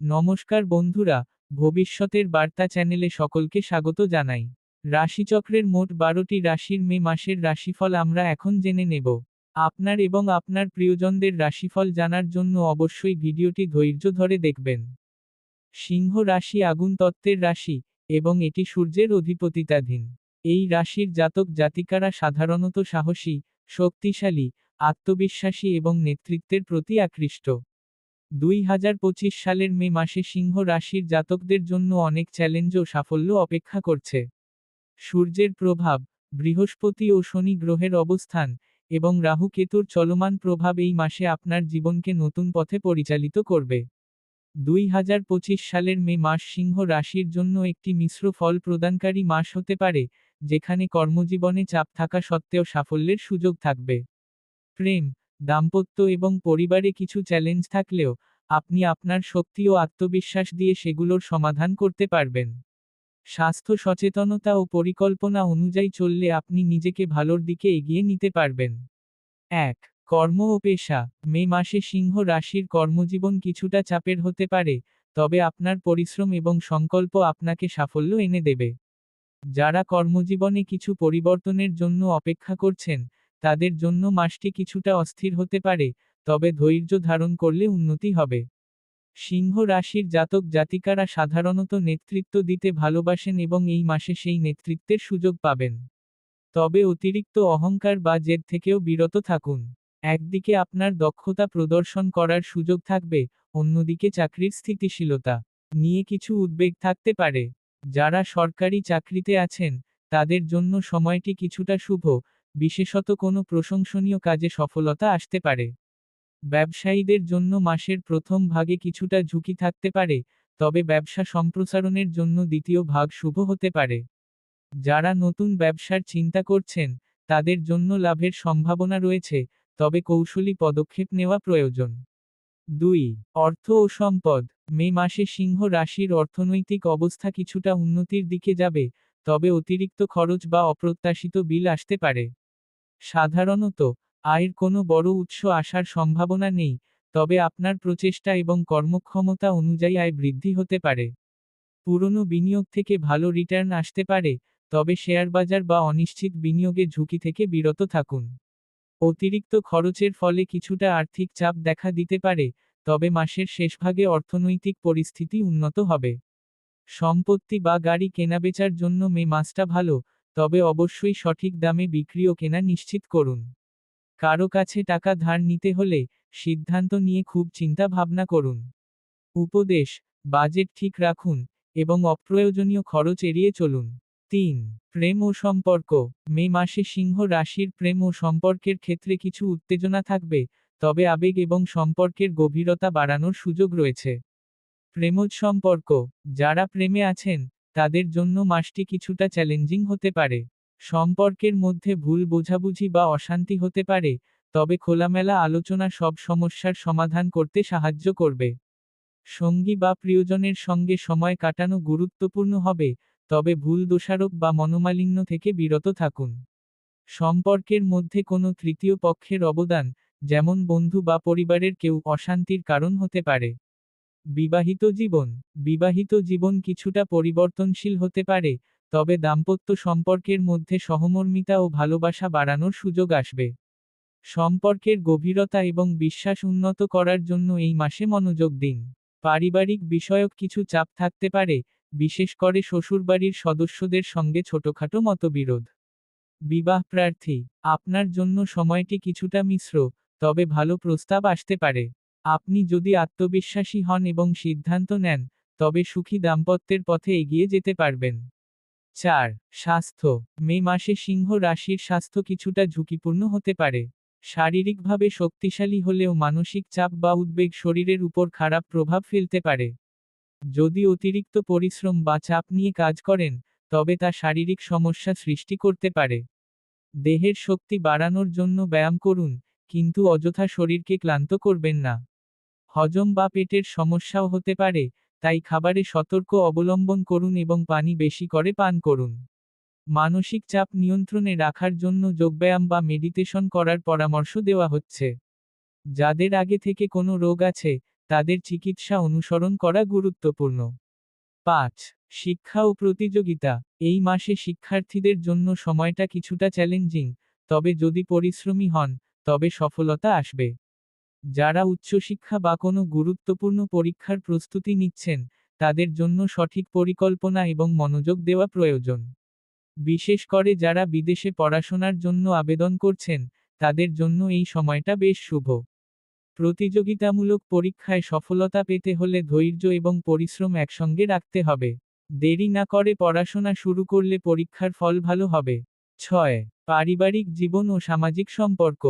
নমস্কার বন্ধুরা, ভবিষ্যতের বার্তা চ্যানেলে সকলকে স্বাগত জানাই। রাশিচক্রের মোট বারোটি রাশির মে মাসের রাশিফল আমরা এখন জেনে নেব। আপনার এবং আপনার প্রিয়জনদের রাশিফল জানার জন্য অবশ্যই ভিডিওটি ধৈর্য ধরে দেখবেন। সিংহ রাশি আগুন তত্ত্বের রাশি এবং এটি সূর্যের অধিপতিতাধীন। এই রাশির জাতক জাতিকারা সাধারণত সাহসী, শক্তিশালী, আত্মবিশ্বাসী এবং নেতৃত্বের প্রতি আকৃষ্ট। দুই হাজার পঁচিশ সালের মে মাসে সিংহ রাশির জাতকদের জন্য অনেক চ্যালেঞ্জ ও সাফল্য অপেক্ষা করছে। সূর্যের প্রভাব, বৃহস্পতি ও শনি গ্রহের অবস্থান এবং রাহু কেতুর চলমান প্রভাব এই মাসে আপনার জীবনকে নতুন পথে পরিচালিত করবে। দুই হাজার পঁচিশ সালের মে মাস সিংহ রাশির জন্য একটি মিশ্র ফল প্রদানকারী মাস হতে পারে, যেখানে কর্মজীবনে চাপ থাকা সত্ত্বেও সাফল্যের সুযোগ থাকবে। প্রেম দাম্পত্য এবং পরিবারে কিছু চ্যালেঞ্জ থাকলেও, আপনি আপনার শক্তি ও আত্মবিশ্বাস দিয়ে সেগুলোর সমাধান করতে পারবেন। স্বাস্থ্য সচেতনতা ও পরিকল্পনা অনুযায়ী চললে আপনি নিজেকে ভালোর দিকে এগিয়ে নিতে পারবেন। এক, কর্ম ও পেশা। মে মাসে সিংহ রাশির কর্মজীবন কিছুটা চাপের হতে পারে, তবে আপনার পরিশ্রম এবং সংকল্প আপনাকে সাফল্য এনে দেবে। যারা কর্মজীবনে কিছু পরিবর্তনের জন্য অপেক্ষা করছেন তাদের জন্য মাসটি কিছুটা অস্থির হতে পারে, তবে ধৈর্য ধারণ করলে উন্নতি হবে। সিংহ রাশির জাতক জাতিকারা সাধারণত নেতৃত্ব দিতে ভালোবাসেন এবং এই মাসে সেই নেতৃত্বের সুযোগ পাবেন। তবে অতিরিক্ত অহংকার বা জেদ থেকেও বিরত থাকুন। একদিকে আপনার দক্ষতা প্রদর্শন করার সুযোগ থাকবে, অন্যদিকে চাকরির স্থিতিশীলতা নিয়ে কিছু উদ্বেগ থাকতে পারে। যারা সরকারি চাকরিতে আছেন, তাদের জন্য সময়টি কিছুটা শুভ বিশেষত কোনো প্রশংসনীয় কাজে সফলতা আসতে পারে। ব্যবসায়ীদের জন্য মাসের প্রথম ভাগে কিছুটা ঝুঁকি থাকতে পারে, তবে ব্যবসা সম্প্রসারণের জন্য দ্বিতীয় ভাগ শুভ হতে পারে। যারা নতুন ব্যবসার চিন্তা করছেন, তাদের জন্য লাভের সম্ভাবনা রয়েছে, তবে কৌশলী পদক্ষেপ নেওয়া প্রয়োজন। দুই, অর্থ ও সম্পদ। মে মাসে সিংহ রাশির অর্থনৈতিক অবস্থা কিছুটা উন্নতির দিকে যাবে, তবে অতিরিক্ত খরচ বা অপ্রত্যাশিত বিল আসতে পারে। সাধারণত, আয়ের কোনো বড় উৎস আসার সম্ভাবনা নেই, তবে আপনার প্রচেষ্টা এবং কর্মক্ষমতা অনুযায়ী আয় বৃদ্ধি হতে পারে। পুরনো বিনিয়োগ থেকে ভালো রিটার্ন আসতে পারে, তবে শেয়ার বাজার বা অনিশ্চিত বিনিয়োগে ঝুঁকি থেকে বিরত থাকুন। অতিরিক্ত খরচের ফলে কিছুটা আর্থিক চাপ দেখা দিতে পারে, তবে মাসের শেষভাগে অর্থনৈতিক পরিস্থিতি উন্নত হবে। সম্পত্তি বা গাড়ি কেনাবেচার জন্য মে মাসটা ভালো তবে অবশ্যই সঠিক দামে বিক্রি ও কেনা নিশ্চিত করুন। কারও কাছে টাকা ধার নিতে হলে সিদ্ধান্ত নিয়ে খুব চিন্তা ভাবনা করুন। উপদেশ, বাজেট ঠিক রাখুন এবং অপ্রয়োজনীয় খরচ এড়িয়ে চলুন। তিন, প্রেম ও সম্পর্ক। মে মাসে সিংহ রাশির প্রেম ও সম্পর্কের ক্ষেত্রে কিছু উত্তেজনা থাকবে, তবে আবেগ এবং সম্পর্কের গভীরতা বাড়ানোর সুযোগ রয়েছে। প্রেমজ সম্পর্ক যারা প্রেমে আছেন তাদের জন্য মাসটি কিছুটা চ্যালেঞ্জিং হতে পারে। সম্পর্কের মধ্যে ভুল বোঝাবুঝি বা অশান্তি হতে পারে, তবে খোলামেলা আলোচনা সব সমস্যার সমাধান করতে সাহায্য করবে। সঙ্গী বা প্রিয়জনের সঙ্গে সময় কাটানো গুরুত্বপূর্ণ হবে, তবে ভুল দোষারোপ বা মনোমালিন্য থেকে বিরত থাকুন। সম্পর্কের মধ্যে কোনো তৃতীয় পক্ষের অবদান, যেমন বন্ধু বা পরিবারের কেউ অশান্তির কারণ হতে পারে। বিবাহিত জীবন বিবাহিত জীবন কিছুটা পরিবর্তনশীল হতে পারে, তবে দাম্পত্য সম্পর্কের মধ্যে সহমর্মিতা ও ভালোবাসা বাড়ানোর সুযোগ আসবে। সম্পর্কের গভীরতা এবং বিশ্বাস উন্নত করার জন্য এই মাসে মনোযোগ দিন। পারিবারিক বিষয়ক কিছু চাপ থাকতে পারে, বিশেষ করে শ্বশুরবাড়ির সদস্যদের সঙ্গে ছোটখাটো মতবিরোধ। বিবাহ প্রার্থী, আপনার জন্য সময়টি কিছুটা মিশ্র, তবে ভালো প্রস্তাব আসতে পারে। আপনি যদি আত্মবিশ্বাসী হন এবং সিদ্ধান্ত নেন, তবে সুখী দাম্পত্যের পথে এগিয়ে যেতে পারবেন। চার, স্বাস্থ্য। মে মাসে সিংহ রাশির স্বাস্থ্য কিছুটা ঝুঁকিপূর্ণ হতে পারে। শারীরিকভাবে শক্তিশালী হলেও মানসিক চাপ বা উদ্বেগ শরীরের উপর খারাপ প্রভাব ফেলতে পারে। যদি অতিরিক্ত পরিশ্রম বা চাপ নিয়ে কাজ করেন, তবে তা শারীরিক সমস্যা সৃষ্টি করতে পারে। দেহের শক্তি বাড়ানোর জন্য ব্যায়াম করুন, কিন্তু অযথা শরীরকে ক্লান্ত করবেন না। হজম বা পেটের সমস্যাও হতে পারে, তাই খাবারে সতর্ক অবলম্বন করুন এবং পানি বেশি করে পান করুন। মানসিক চাপ নিয়ন্ত্রণে রাখার জন্য যোগব্যায়াম বা মেডিটেশন করার পরামর্শ দেওয়া হচ্ছে। যাদের আগে থেকে কোনো রোগ আছে, তাদের চিকিৎসা অনুসরণ করা গুরুত্বপূর্ণ। পাঁচ, শিক্ষা ও প্রতিযোগিতা। এই মাসে শিক্ষার্থীদের জন্য সময়টা কিছুটা চ্যালেঞ্জিং তবে যদি পরিশ্রমী হন, তবে সফলতা আসবে। যারা উচ্চশিক্ষা বা কোনো গুরুত্বপূর্ণ পরীক্ষার প্রস্তুতি নিচ্ছেন, তাদের জন্য সঠিক পরিকল্পনা এবং মনোযোগ দেওয়া প্রয়োজন। বিশেষ করে যারা বিদেশে পড়াশোনার জন্য আবেদন করছেন, তাদের জন্য এই সময়টা বেশ শুভ। প্রতিযোগিতামূলক পরীক্ষায় সফলতা পেতে হলে ধৈর্য এবং পরিশ্রম একসঙ্গে রাখতে হবে। দেরি না করে পড়াশোনা শুরু করলে পরীক্ষার ফল ভালো হবে। ছয়, পারিবারিক জীবন ও সামাজিক সম্পর্ক।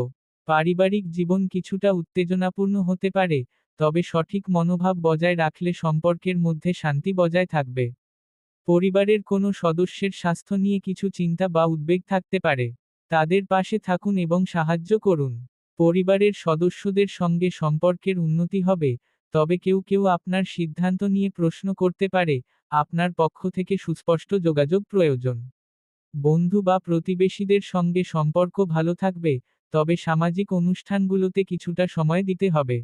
পারিবারিক জীবন কিছুটা উত্তেজনাপূর্ণ হতে পারে, তবে সঠিক মনোভাব বজায় রাখলে সম্পর্কের মধ্যে শান্তি বজায় থাকবে। পরিবারের কোনো সদস্যের স্বাস্থ্য নিয়ে কিছু চিন্তা বা উদ্বেগ থাকতে পারে। তাদের পাশে থাকুন এবং সাহায্য করুন। পরিবারের সদস্যদের সঙ্গে সম্পর্কের উন্নতি হবে, তবে কেউ কেউ আপনার সিদ্ধান্ত নিয়ে প্রশ্ন করতে পারে, আপনার পক্ষ থেকে সুস্পষ্ট যোগাযোগ প্রয়োজন। বন্ধু বা প্রতিবেশীদের সঙ্গে সম্পর্ক ভালো থাকবে তবে সামাজিক অনুষ্ঠানগুলোতে কিছুটা সময় দিতে হবে।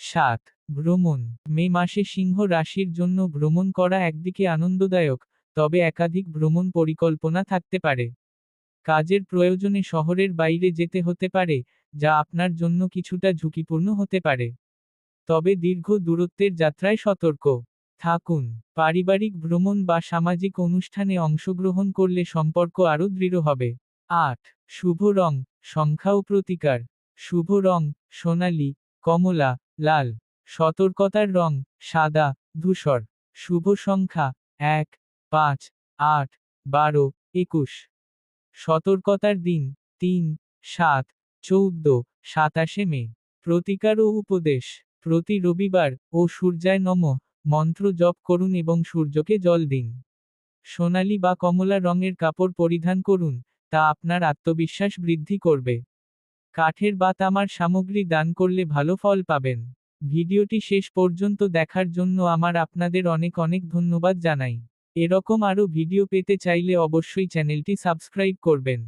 সাত, ভ্রমণ। মে মাসে সিংহ রাশির জন্য ভ্রমণ করা একদিকে আনন্দদায়ক, তবে একাধিক ভ্রমণ পরিকল্পনা থাকতে পারে। কাজের প্রয়োজনে শহরের বাইরে যেতে হতে পারে, যা আপনার জন্য কিছুটা ঝুঁকিপূর্ণ হতে পারে। তবে দীর্ঘ দূরত্বের যাত্রায় সতর্ক। থাকুন। পারিবারিক ভ্রমণ বা সামাজিক অনুষ্ঠানে অংশগ্রহণ করলে সম্পর্ক আরও দৃঢ় হবে। আট শুভ রং সংখ্যা ও প্রতিকার। শুভ রং, সোনালী, কমলা, লাল। সতর্কতার রং, সাদা, ধূসর। শুভ সংখ্যা, এক, পাঁচ, আট, বারো, একুশ। সতর্কতার দিন, তিন, সাত, চৌদ্দ, সাতাশে মে। প্রতিকার ও উপদেশ। প্রতি রবিবার ও সূর্যায় নম। মন্ত্র জপ করুন এবং সূর্যকে জল দিন। সোনালী বা কমলা রঙের কাপড় পরিধান করুন। তা আপনার আত্মবিশ্বাস বৃদ্ধি করবে। কাঠের বা তামার সামগ্রী দান করলে ভালো ফল পাবেন। ভিডিওটি শেষ পর্যন্ত দেখার জন্য আমার আপনাদের অনেক অনেক ধন্যবাদ জানাই। এরকম আরও ভিডিও পেতে চাইলে অবশ্যই চ্যানেলটি সাবস্ক্রাইব করবেন।